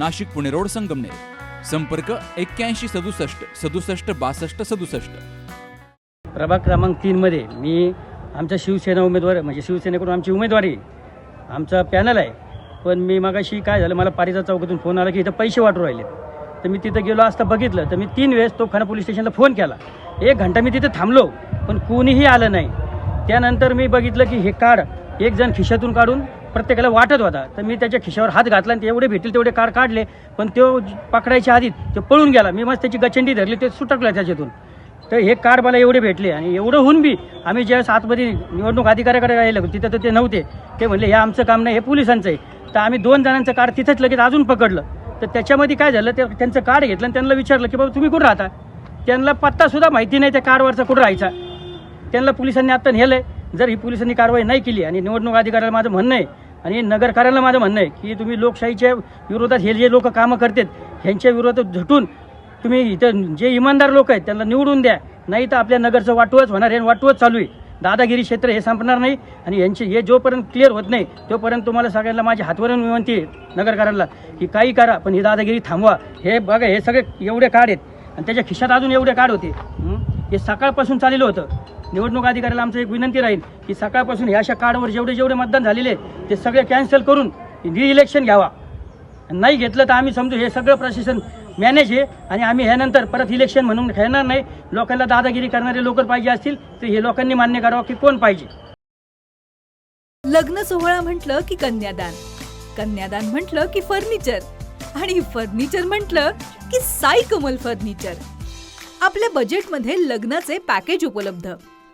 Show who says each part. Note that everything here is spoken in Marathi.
Speaker 1: Nashik Pune road Sangamner. संपर्क एक्क्याऐंशी सदुसष्ट सदुसष्ट बासष्ट सदुसष्ट.
Speaker 2: प्रभाग क्रमांक तीनमध्ये मी आमच्या शिवसेना उमेदवार म्हणजे शिवसेनेकडून आमची उमेदवारी आमचा पॅनल आहे. पण मी मागाशी काय झालं मला पारिजा चौकातून फोन आला की इथं पैसे वाटू राहिले. तर मी तिथं गेलो असता बघितलं. तर मी तीन वेळेस तोफखाना पोलीस स्टेशनला फोन केला. एक घंटा मी तिथे थांबलो पण कोणीही आलं नाही. त्यानंतर मी बघितलं की हे कार्ड एक जण खिशातून काढून प्रत्येकाला वाटत होता. तर मी त्याच्या खिशावर हात घातला आणि ते एवढे भेटेल तेवढे कार्ड काढले. पण तो पकडायच्या आधी तो पळून गेला. मी मस्त त्याची गचंडी धरली ते सुटकलं त्याच्यातून. तर हे कार्ड मला एवढे भेटले आणि एवढं होऊन बी आम्ही ज्यावेळेस आतमध्ये निवडणूक अधिकाऱ्याकडे राहिलं तिथं तर ते नव्हते. ते म्हणले हे आमचं काम नाही हे पोलिसांचं आहे. तर आम्ही दोन जणांचं कार्ड तिथंच लगेच अजून पकडलं. तर त्याच्यामध्ये काय झालं ते त्यांचं कार्ड घेतलं आणि त्यांना विचारलं की बाबा तुम्ही कुठं राहता? त्यांना पत्तासुद्धा माहिती नाही त्या कारवरचा कुठं राहायचा. त्यांना पोलिसांनी आता नेलं जर ही पोलिसांनी कारवाई नाही केली आणि निवडणूक अधिकाऱ्याला माझं म्हणणं आहे आणि नगरकारांना माझं म्हणणं आहे की तुम्ही लोकशाहीच्या विरोधात हे जे लोक कामं करतात ह्यांच्या विरोधात झटून तुम्ही इथं जे इमानदार लोक आहेत त्यांना निवडून द्या. नाही तर आपल्या नगरचं वाटवच होणार आहे आणि वाटवच चालू आहे. दादागिरी क्षेत्र हे संपणार नाही आणि यांचे हे जोपर्यंत क्लिअर होत नाही तोपर्यंत तुम्हाला सगळ्यांना माझी हातवरून विनंती आहे नगरकारांना की काही करा पण ही दादागिरी थांबवा. हे बघा हे सगळे एवढे कार्ड आहेत आणि त्याच्या खिशात अजून एवढे कार्ड होते. हे सकाळपासून चाललेलं होतं. निवडणूक अधिकाऱ्याला आमचं एक विनंती राहील की सकाळपासून ह्या अशा कार्डवर जेवढे जेवढे मतदान झालेले ते सगळे कॅन्सल करून री इलेक्शन घ्यावा. नाही घेतलं तर आम्ही समजू हे सगळं प्रशासन मॅनेज आहे आणि आम्ही ह्यानंतर परत इलेक्शन म्हणून खेळणार नाही. लोकांना दादागिरी करणारे लोक पाहिजे असतील तर हे लोकांनी मान्य करावं की कोण पाहिजे.
Speaker 3: लग्न सोहळा म्हटलं की कन्यादान. कन्यादान म्हटलं की फर्निचर आणि फर्निचर म्हटलं की साई कमल फर्निचर आपल्या बजेटमध्ये लग्नाचे पॅकेज उपलब्ध.